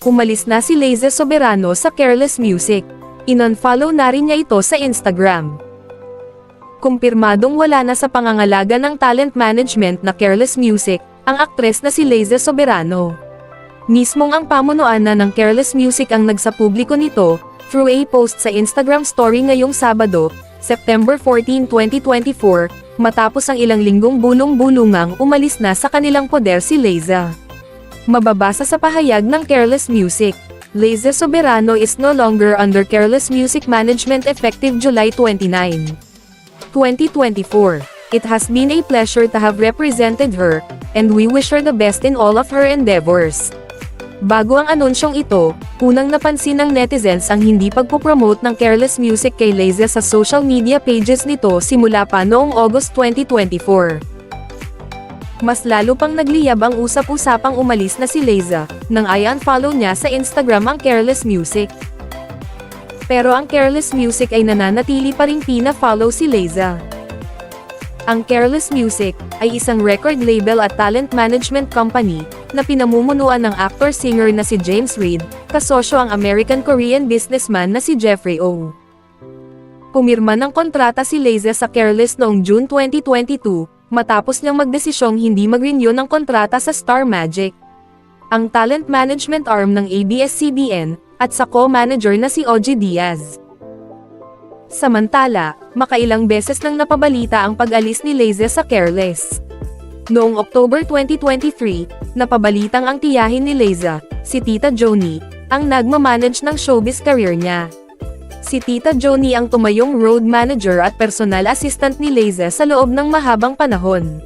Umalis na si Laze Soberano sa Careless Music. Inunfollow na rin niya ito sa Instagram. Kumpirmadong wala na sa pangangalaga ng talent management na Careless Music, ang aktres na si Laze Soberano. Mismong ang pamunuan na ng Careless Music ang nagsapubliko nito, through a post sa Instagram story ngayong Sabado, September 14, 2024, matapos ang ilang linggong bulong-bulungang umalis na sa kanilang poder si Leza. Mababasa sa pahayag ng Careless Music. Leza Soberano is no longer under Careless Music Management effective July 29. 2024. It has been a pleasure to have represented her, and we wish her the best in all of her endeavors. Bago ang anunsyong ito, unang napansin ng netizens ang hindi pagpopromote ng Careless Music kay Leza sa social media pages nito simula pa noong August 2024. Mas lalo pang nagliyab ang usap-usapang umalis na si Leza, nang ay unfollow niya sa Instagram ang Careless Music. Pero ang Careless Music ay nananatili pa ring pina-follow si Leza. Ang Careless Music ay isang record label at talent management company na pinamumunuan ng actor-singer na si James Reid, kasosyo ang American-Korean businessman na si Jeffrey O. Pumirma ng kontrata si Leza sa Careless noong June 2022, matapos niyang magdesisyong hindi mag-renew ng kontrata sa Star Magic. Ang talent management arm ng ABS-CBN, at sa co-manager na si OG Diaz. Samantala, makailang beses nang napabalita ang pag-alis ni Leze sa Careless. Noong October 2023, napabalitang ang tiyahin ni Leza, si Tita Joni, ang nagmamanage ng showbiz career niya. Si Tita Joni ang tumayong road manager at personal assistant ni Leze sa loob ng mahabang panahon.